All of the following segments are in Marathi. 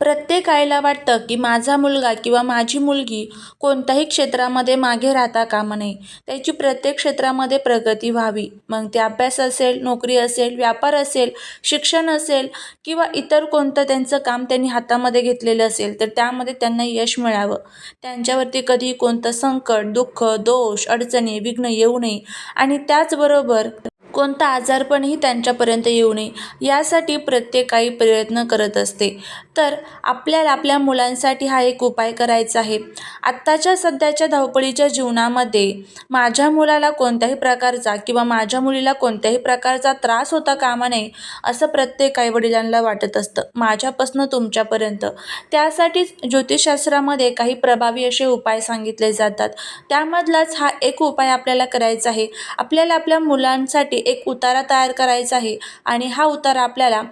प्रत्येक आईला वाटतं की माझा मुलगा किंवा माझी मुलगी कोणत्याही क्षेत्रामध्ये मागे राहता कामा नये. त्याची प्रत्येक क्षेत्रामध्ये प्रगती व्हावी. मग ते अभ्यास असेल नोकरी असेल व्यापार असेल शिक्षण असेल किंवा इतर कोणतं त्यांचं काम त्यांनी हातामध्ये घेतलेलं असेल तर त्यामध्ये त्यांना यश मिळावं. त्यांच्यावरती कधी कोणतं संकट दुःख दोष अडचणी विघ्न येऊ नये. आणि त्याचबरोबर कोणता आजारपणही त्यांच्यापर्यंत येऊ नये. यासाठी प्रत्येक प्रयत्न करत असते. तर आपल्याला आपल्या मुलांसाठी हा एक उपाय करायचा आहे. आत्ताच्या सध्याच्या धावपळीच्या जीवनामध्ये माझ्या मुलाला कोणत्याही प्रकारचा किंवा माझ्या मुलीला कोणत्याही प्रकारचा त्रास होता कामा नये असं प्रत्येक आईवडिलांना वाटत असतं. माझ्यापासून तुमच्यापर्यंत. त्यासाठीच ज्योतिषशास्त्रामध्ये काही प्रभावी असे उपाय सांगितले जातात. त्यामधलाच हा एक उपाय आपल्याला करायचा आहे. आपल्याला आपल्या मुलांसाठी एक उतारा तयार करायचा आहे. आणि हा उतारा आपल्याला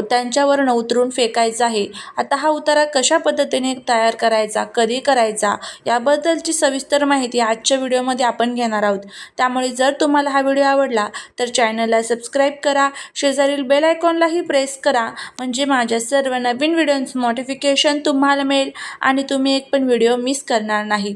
त्यांच्यावरनं उतरून फेकायचा आहे. आता हा उतारा कशा पद्धतीने तयार करायचा कधी करायचा याबद्दलची सविस्तर माहिती आजच्या व्हिडिओमध्ये आपण घेणार आहोत. त्यामुळे जर तुम्हाला हा व्हिडिओ आवडला तर चॅनलला सबस्क्राईब करा शेजारील बेल आयकॉनलाही प्रेस करा म्हणजे माझ्या सर्व नवीन व्हिडिओंचं नोटिफिकेशन तुम्हाला मिळेल आणि तुम्ही एक पण व्हिडिओ मिस करणार नाही.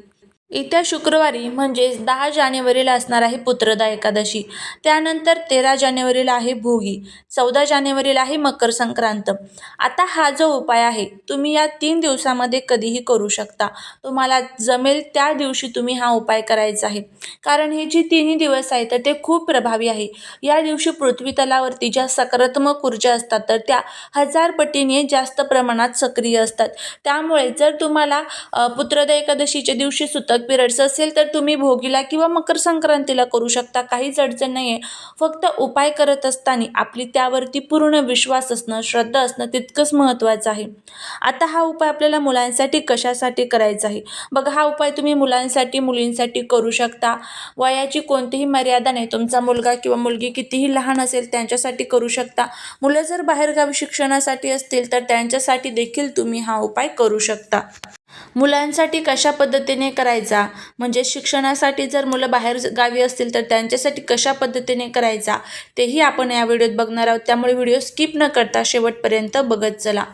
येत्या शुक्रवारी म्हणजेच दहा जानेवारीला असणार आहे पुत्रदा एकादशी. त्यानंतर तेरा जानेवारीला आहे भोगी चौदा जानेवारीला आहे मकर संक्रांत. आता हा जो उपाय आहे तुम्ही या तीन दिवसामध्ये कधीही करू शकता. तुम्हाला जमेल त्या दिवशी तुम्ही हा उपाय करायचा आहे. कारण हे जे तिन्ही दिवस आहेत तर ते खूप प्रभावी आहे. या दिवशी पृथ्वी तलावरती ज्या सकारात्मक ऊर्जा असतात तर त्या हजार पटीने जास्त प्रमाणात सक्रिय असतात. त्यामुळे जर तुम्हाला पुत्रदा एकादशीच्या दिवशी सुतक पिरियड्स असेल तर तुम्ही भोगीला किंवा मकर संक्रांतीला करू शकता. काहीच अडचण नाही आहे फक्त उपाय करत असताना आपली त्यावरती पूर्ण विश्वास असणं श्रद्धा असणं तितकंच महत्त्वाचं आहे. आता हा उपाय आपल्याला मुलांसाठी कशासाठी करायचा आहे? बघा हा उपाय तुम्ही मुलांसाठी मुलींसाठी करू शकता. वयाची कोणतीही मर्यादा नाही. तुमचा मुलगा किंवा मुलगी कितीही लहान असेल त्यांच्यासाठी करू शकता. मुलं जर बाहेरगावी शिक्षणासाठी असतील तर त्यांच्यासाठी देखील तुम्ही हा उपाय करू शकता. मुलांसाठी कशा पद्धतीने करायचा? म्हणजे शिक्षणासाठी जर मुलं बाहेर गावी असतील तर त्यांच्यासाठी कशा पद्धतीने करायचा? तेही आपण या व्हिडिओत बघणार आहोत. त्यामुळे व्हिडिओ स्किप न करता शेवटपर्यंत बघत चला.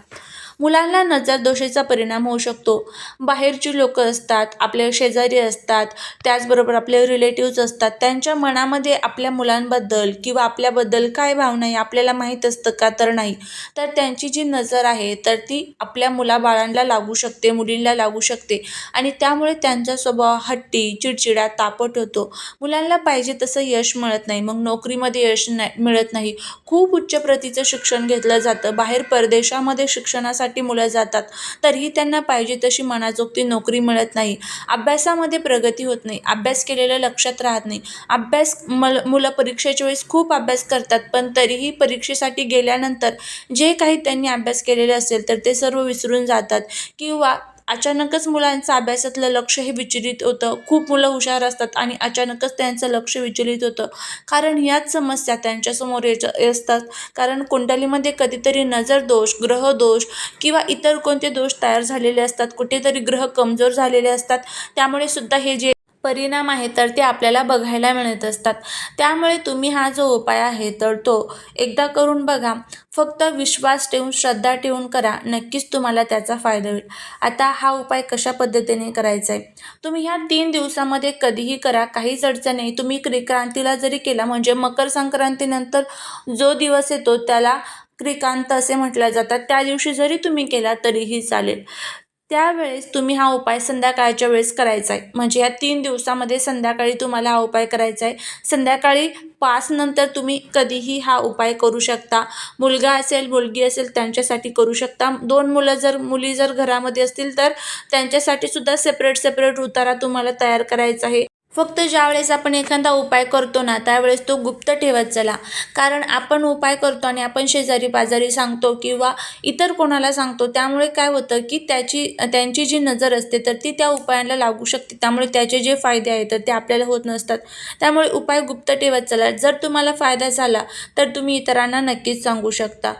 मुलांना नजर दोषेचा परिणाम होऊ शकतो. बाहेरची लोक असतात आपले शेजारी असतात त्याचबरोबर आपले रिलेटिव्ज असतात. त्यांच्या मनामध्ये आपल्या मुलांबद्दल किंवा आपल्याबद्दल काय भावना आहे आपल्याला माहीत असतं का तर नाही. तर त्यांची जी नजर आहे तर ती आपल्या मुलाबाळांना लागू शकते मुलींना लागू शकते. आणि त्यामुळे त्यांचा स्वभाव हट्टी चिडचिडा तापट होतो. मुलांना पाहिजे तसं यश मिळत नाही. मग नोकरीमध्ये यश नाही मिळत नाही. खूप उच्च प्रतीचं शिक्षण घेतलं जातं. बाहेर परदेशामध्ये शिक्षणासाठी मुलं जातात. तरीही त्यांना पाहिजे तशी मनाजोगती नोकरी मिळत नाही. अभ्यासामध्ये प्रगती होत नाही. अभ्यास केलेलं लक्षात राहत नाही. अभ्यास मल मुलं परीक्षेच्या वेळेस खूप अभ्यास करतात पण तरीही परीक्षेसाठी गेल्यानंतर जे काही त्यांनी अभ्यास केलेले असेल तर ते सर्व विसरून जातात. किंवा अचानकच मुलांचं अभ्यासातलं लक्ष हे विचलित होतं. खूप मुलं हुशार असतात आणि अचानकच त्यांचं लक्ष विचलित होतं. कारण याच समस्या त्यांच्यासमोर येत असतात. कारण कुंडलीमध्ये कधीतरी नजर दोष ग्रह दोष किंवा इतर कोणते दोष तयार झालेले असतात. कुठेतरी ग्रह कमजोर झालेले असतात. त्यामुळे सुद्धा हे जे परिणाम आहे तर ते आपल्याला बघायला मिळत असतात. त्यामुळे तुम्ही हा जो उपाय आहे तर तो एकदा करून बघा. फक्त विश्वास ठेवून श्रद्धा ठेवून करा. नक्कीच तुम्हाला त्याचा फायदा होईल. आता हा उपाय कशा पद्धतीने करायचा आहे तुम्ही ह्या तीन दिवसामध्ये कधीही करा. काहीच अडचण नाही. तुम्ही क्रिक्रांतीला जरी केला म्हणजे मकर संक्रांतीनंतर जो दिवस येतो त्याला क्रिकांत असे म्हटलं जातात. त्या दिवशी जरी तुम्ही केला तरीही चालेल. त्यावेळेस तुम्ही हा उपाय संध्याकाळच्या वेळेस करायचा आहे म्हणजे या तीन दिवसामध्ये संध्याकाळी तुम्हाला हा उपाय करायचा आहे संध्याकाळी पाच नंतर तुम्ही कधीही हा उपाय करू शकता. मुलगा असेल मुलगी असेल त्यांच्यासाठी करू शकता. दोन मुलं जर मुली जर घरामध्ये असतील तर त्यांच्यासाठी सुद्धा सेपरेट सेपरेट उतारा तुम्हाला तयार करायचा आहे. फक्त ज्यावेळेस आपण एखादा उपाय करतो ना त्यावेळेस तो गुप्त ठेवत चला. कारण आपण उपाय करतो आणि आपण शेजारी पाजारी सांगतो किंवा इतर कोणाला सांगतो त्यामुळे काय होतं की त्याची त्यांची जी नजर असते तर ती त्या उपायाला लागू शकते. त्यामुळे त्याचे जे फायदे आहेत तर ते आपल्याला होत नसतात. त्यामुळे उपाय गुप्त ठेवत चला. जर तुम्हाला फायदा झाला तर तुम्ही इतरांना नक्कीच सांगू शकता.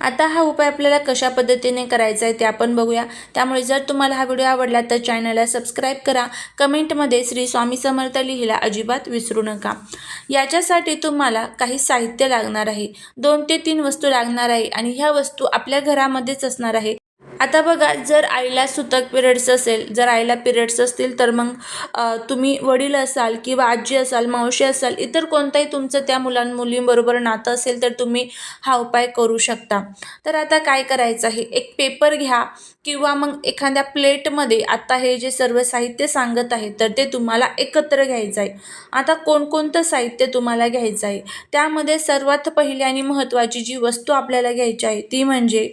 आता हा उपाय आपल्याला कशा पद्धतीने करायचा आहे ते आपण बघूया. त्यामुळे जर तुम्हाला हा व्हिडिओ आवडला तर चॅनलला सबस्क्राईब करा. कमेंटमध्ये श्री स्वामी समर्थ लिहिला अजिबात विसरू नका. याच्यासाठी तुम्हाला काही साहित्य लागणार आहे. दोन ते तीन वस्तू लागणार आहे आणि ह्या वस्तू आपल्या घरामध्येच असणार आहे. आता बघा जर आईला सुतक पिरियड्स असेल जर आईला पिरियड्स असतील तर मग तुम्ही वडील असाल किंवा आजी असाल मावशी असाल इतर कोणताही तुमचं त्या मुलां मुलींबरोबर नातं असेल तर तुम्ही हा उपाय करू शकता. तर आता काय करायचं आहे? एक पेपर घ्या किंवा मग एखाद्या प्लेटमध्ये आता हे जे सर्व साहित्य सांगत आहे तर ते तुम्हाला एकत्र घ्यायचं आहे. आता कोणकोणतं साहित्य तुम्हाला घ्यायचं आहे? त्यामध्ये सर्वात पहिली आणि महत्त्वाची जी वस्तू आपल्याला घ्यायची आहे ती म्हणजे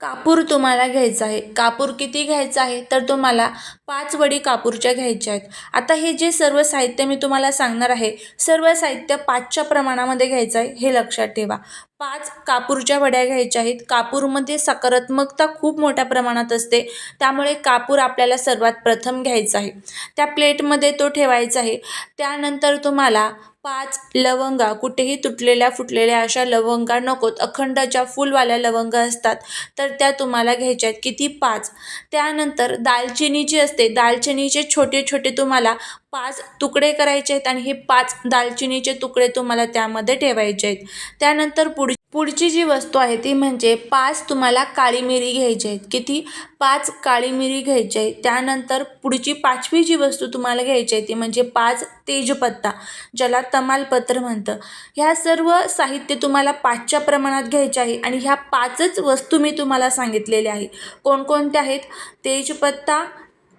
कापूर तुम्हाला घ्यायचा आहे. कापूर किती घ्यायचा आहे? तर तुम्हाला पाच वडी कापूरच्या घ्यायच्या आहेत. आता हे जे सर्व साहित्य मी तुम्हाला सांगणार आहे सर्व साहित्य पाचच्या प्रमाणामध्ये घ्यायचं आहे हे लक्षात ठेवा. पाच कापूरच्या वड्या घ्यायच्या आहेत. कापूरमध्ये सकारात्मकता खूप मोठ्या प्रमाणात असते. त्यामुळे कापूर आपल्याला सर्वात प्रथम घ्यायचा आहे. त्या प्लेटमध्ये तो ठेवायचा आहे. त्यानंतर तुम्हाला पाच लवंगा कुठेही तुटलेल्या फुटलेल्या अशा लवंगा नकोत. अखंड ज्या फुलवाल्या लवंगा असतात. तर त्या तुम्हाला घ्यायच्या आहेत किती? पाच. त्यानंतर दालचिनी जी असते. दालचिनीचे छोटे छोटे तुम्हाला पाच तुकडे करायचे आहेत आणि हे पाच दालचिनीचे तुकडे तुम्हाला त्यामध्ये ठेवायचे आहेत. त्यानंतर पुढ पुढची जी वस्तू आहे ती म्हणजे पाच तुम्हाला काळी मिरी घ्यायची आहेत. किती? पाच काळी मिरी घ्यायची आहे त्यानंतर पुढची पाचवी जी वस्तू तुम्हाला घ्यायची आहे ती म्हणजे पाच तेजपत्ता ज्याला तमालपत्र म्हणतं. ह्या सर्व साहित्य तुम्हाला पाचच्या प्रमाणात घ्यायचे आहे आणि ह्या पाचच वस्तू मी तुम्हाला सांगितलेल्या आहे कोणकोणत्या आहेत? तेजपत्ता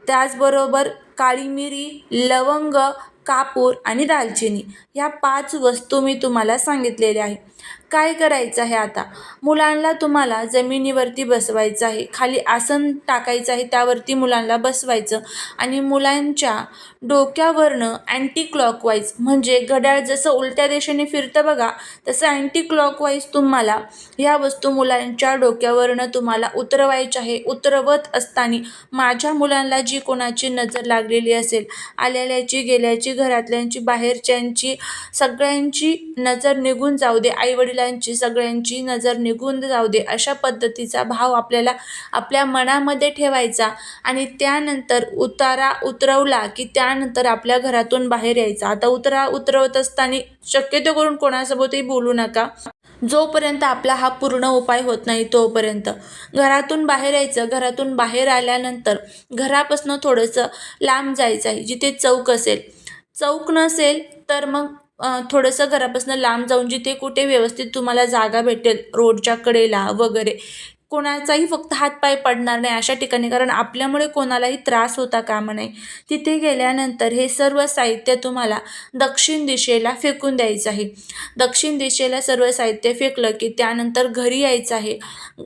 त्याचबरोबर काळी मिरी लवंग कापूर आणि दालचिनी. ह्या पाच वस्तू मी तुम्हाला सांगितलेल्या आहे काय करायचं आहे आता? मुलांना तुम्हाला जमिनीवरती बसवायचं आहे. खाली आसन टाकायचं आहे त्यावरती मुलांना बसवायचं. आणि मुलांच्या डोक्यावरनं अँटी क्लॉकवाईज म्हणजे घड्याळ जसं उलट्या दिशेने फिरतं बघा तसं अँटी क्लॉकवाईज तुम्हाला ह्या वस्तू मुलांच्या डोक्यावरनं तुम्हाला उतरवायच्या आहे. उतरवत असताना माझ्या मुलांना जी कोणाची नजर लागलेली असेल आलेल्याची गेल्याची घरातल्यांची बाहेरच्यांची सगळ्यांची नजर निघून जाऊ दे. आई आईवडिलांची सगळ्यांची नजर निघून जाऊ दे अशा पद्धतीचा भाव आपल्याला आपल्या मनामध्ये ठेवायचा आणि त्यानंतर उतारा उतरवला की त्यानंतर आपल्या घरातून बाहेर यायचा. आता उतरा उतरवत असताना शक्यतो करून कोणासोबतही बोलू नका. जोपर्यंत आपला हा पूर्ण उपाय होत नाही तोपर्यंत. घरातून बाहेर यायचं. घरातून बाहेर आल्यानंतर घरापासून थोडंसं लांब जायचं आहे जिथे चौक असेल. चौक नसेल तर मग थोडंसं घरापासून लांब जाऊन जिथे कुठे व्यवस्थित तुम्हाला जागा भेटेल रोडच्या कडेला वगैरे कोणाचाही फक्त हातपाय पडणार नाही अशा ठिकाणी कारण आपल्यामुळे कोणालाही त्रास होता कामा नये. तिथे गेल्यानंतर हे सर्व साहित्य तुम्हाला दक्षिण दिशेला फेकून द्यायचं आहे. दक्षिण दिशेला सर्व साहित्य फेकलं की त्यानंतर घरी यायचं आहे.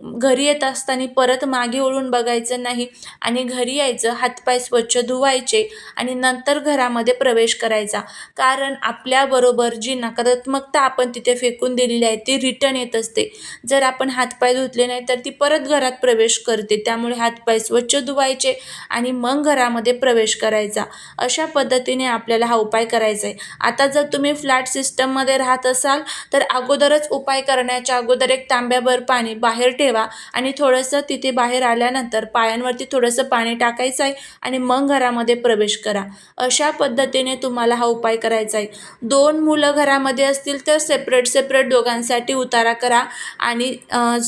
घरी येत असताना परत मागे ओळून बघायचं नाही आणि घरी यायचं हातपाय स्वच्छ धुवायचे आणि नंतर घरामध्ये प्रवेश करायचा. कारण आपल्याबरोबर जी नकारात्मकता आपण तिथे फेकून दिलेली आहे ती रिटर्न येत असते. जर आपण हातपाय धुतले नाही तर ती परत घरात प्रवेश करते त्यामुळे हातपाय स्वच्छ धुवायचे आणि मग घरामध्ये प्रवेश करायचा. अशा पद्धतीने आपल्याला हा उपाय करायचा आहे. आता जर तुम्ही फ्लॅट सिस्टममध्ये राहत असाल तर अगोदरच उपाय करण्याच्या अगोदर एक तांब्याभर पाणी बाहेर ठेवा आणि थोडंसं तिथे बाहेर आल्यानंतर पायांवरती थोडंसं पाणी टाकायचं आहे आणि मग घरामध्ये प्रवेश करा. अशा पद्धतीने तुम्हाला हा उपाय करायचा आहे. दोन मुलं घरामध्ये असतील तर सेपरेट सेपरेट दोघांसाठी उतारा करा आणि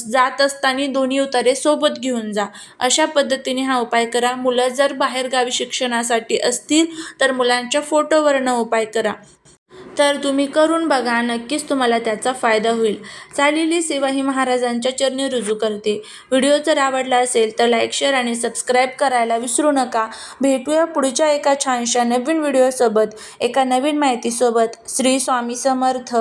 जात असताना दोन्ही उतारे सोबत घेऊन जा. अशा पद्धतीने हा उपाय करा. मुलं जर बाहेरगावी शिक्षणासाठी असतील तर मुलांच्या फोटोवरनं उपाय करा. तर तुम्ही करून बघा. नक्कीच तुम्हाला त्याचा फायदा होईल. चालेली सेवा ही महाराजांच्या चरणी रुजू करते. व्हिडिओ जर आवडला असेल तर लाईक शेअर आणि सबस्क्राईब करायला विसरू नका. भेटूया पुढच्या एका छानशा नवीन व्हिडिओसोबत एका नवीन माहितीसोबत. श्री स्वामी समर्थ.